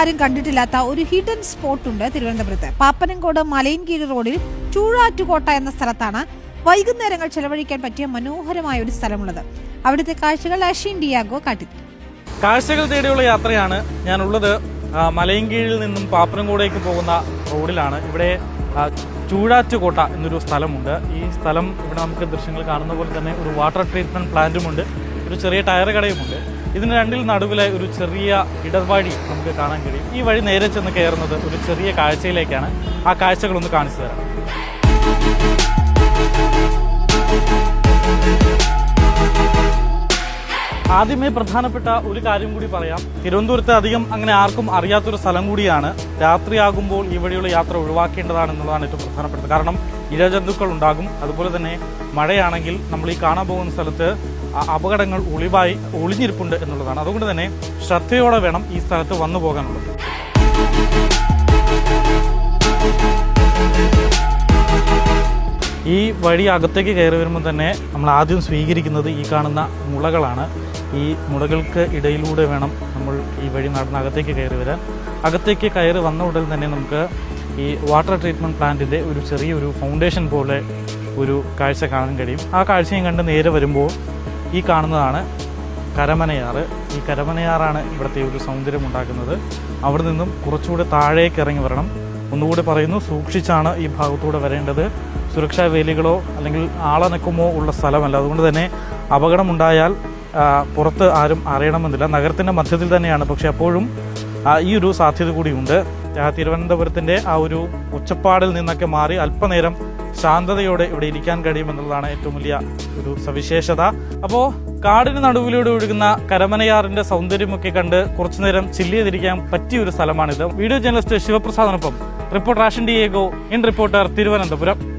ആരും കണ്ടിട്ടില്ലാത്ത ഒരു ഹിഡൻ സ്പോട്ട് ഉണ്ട് തിരുവനന്തപുരത്ത്. പാപ്പനംകോട് മലയൻകീഴ് റോഡിൽ ചൂഴാറ്റുകോട്ട എന്ന സ്ഥലത്താണ് വൈകുന്നേരങ്ങൾ ചെലവഴിക്കാൻ പറ്റിയ മനോഹരമായ ഒരു സ്ഥലമുള്ളത്. അവിടുത്തെ കാഴ്ചകൾ അഷീൻ ഡിയാഗോ കാട്ടി കാഴ്ചകൾ തേടിയുള്ള യാത്രയാണ് ഞാനുള്ളത് മലയൻകീഴിൽ നിന്നും പാപ്പനംകോടേക്ക് പോകുന്ന റോഡിലാണ്. ഇവിടെ ചൂഴാറ്റുകോട്ട എന്നൊരു സ്ഥലമുണ്ട്. ഈ സ്ഥലം ഇവിടെ നമുക്ക് ദൃശ്യങ്ങൾ കാണുന്ന പോലെ തന്നെ ഒരു വാട്ടർ ട്രീറ്റ്മെന്റ് പ്ലാന്റുമുണ്ട് ഒരു ചെറിയ ടയർ കടയുമുണ്ട്. ഇതിന് രണ്ടിൽ നടുവിലെ ഒരു ചെറിയ ഇടവഴി നമുക്ക് കാണാൻ കഴിയും. ഈ വഴി നേരെ ചെന്ന് കയറുന്നത് ഒരു ചെറിയ കാഴ്ചയിലേക്കാണ്. ആ കാഴ്ചകളൊന്ന് കാണിച്ചു തരാം. ആദ്യമേ പ്രധാനപ്പെട്ട ഒരു കാര്യം കൂടി പറയാം. തിരുവനന്തപുരത്ത് അധികം അങ്ങനെ ആർക്കും അറിയാത്തൊരു സ്ഥലം കൂടിയാണ്. രാത്രിയാകുമ്പോൾ ഈ വഴിയുള്ള യാത്ര ഒഴിവാക്കേണ്ടതാണ് എന്നുള്ളതാണ് ഏറ്റവും പ്രധാനപ്പെട്ടത്. കാരണം ഇഴജന്തുക്കൾ ഉണ്ടാകും. അതുപോലെ തന്നെ മഴയാണെങ്കിൽ നമ്മൾ ഈ കാണാൻ പോകുന്ന സ്ഥലത്ത് അപകടങ്ങൾ ഒളിവായി ഒളിഞ്ഞിരിപ്പുണ്ട് എന്നുള്ളതാണ്. അതുകൊണ്ട് തന്നെ ശ്രദ്ധയോടെ വേണം ഈ സ്ഥലത്ത് വന്നു പോകാനുള്ളത്. ഈ വഴി അകത്തേക്ക് കയറി വരുമ്പോൾ തന്നെ നമ്മൾ ആദ്യം സ്വീകരിക്കുന്നത് ഈ കാണുന്ന മുളകളാണ്. ഈ മുളകൾക്ക് ഇടയിലൂടെ വേണം നമ്മൾ ഈ വഴി നടന്ന് അകത്തേക്ക് കയറി വരാൻ. അകത്തേക്ക് കയറി വന്ന ഉടൻ തന്നെ നമുക്ക് ഈ വാട്ടർ ട്രീറ്റ്മെന്റ് പ്ലാന്റിന്റെ ഒരു ചെറിയൊരു ഫൗണ്ടേഷൻ പോലെ ഒരു കാഴ്ച കാണാൻ കഴിയും. ആ കാഴ്ചയും കണ്ട് നേരെ വരുമ്പോൾ ഈ കാണുന്നതാണ് കരമനയാറ്. ഈ കരമനയാറാണ് ഇവിടുത്തെ ഒരു സൗന്ദര്യം ഉണ്ടാക്കുന്നത്. അവിടെ നിന്നും കുറച്ചുകൂടെ താഴേക്ക് ഇറങ്ങി വരണം. ഒന്നുകൂടി പറയുന്നു സൂക്ഷിച്ചാണ് ഈ ഭാഗത്തൂടെ വരേണ്ടത്. സുരക്ഷാ വേലികളോ അല്ലെങ്കിൽ ആളനക്കമോ ഉള്ള സ്ഥലമല്ല. അതുകൊണ്ട് തന്നെ അപകടമുണ്ടായാൽ പുറത്ത് ആരും അറിയണമെന്നില്ല. നഗരത്തിന്റെ മധ്യത്തിൽ തന്നെയാണ്. പക്ഷെ അപ്പോഴും ഈ ഒരു സാധ്യത കൂടിയുണ്ട്. തിരുവനന്തപുരത്തിന്റെ ആ ഒരു ഒച്ചപ്പാടിൽ നിന്നൊക്കെ മാറി അല്പനേരം ശാന്തതയോടെ ഇവിടെ ഇരിക്കാൻ കഴിയുമെന്നുള്ളതാണ് ഏറ്റവും വലിയ ഒരു സവിശേഷത. അപ്പോൾ കാടിന് നടുവിലൂടെ ഒഴുകുന്ന കരമനയാറിന്റെ സൗന്ദര്യമൊക്കെ കണ്ട് കുറച്ചുനേരം ചില്ല് ചെയ്തിരിക്കാൻ പറ്റിയ ഒരു സ്ഥലമാണിത്. വീഡിയോ ജേർണലിസ്റ്റ് ശിവപ്രസാദിനൊപ്പം റിപ്പോർട്ടർ ആഷൻ ഡിയേഗോ ഇൻ റിപ്പോർട്ടർ തിരുവനന്തപുരം.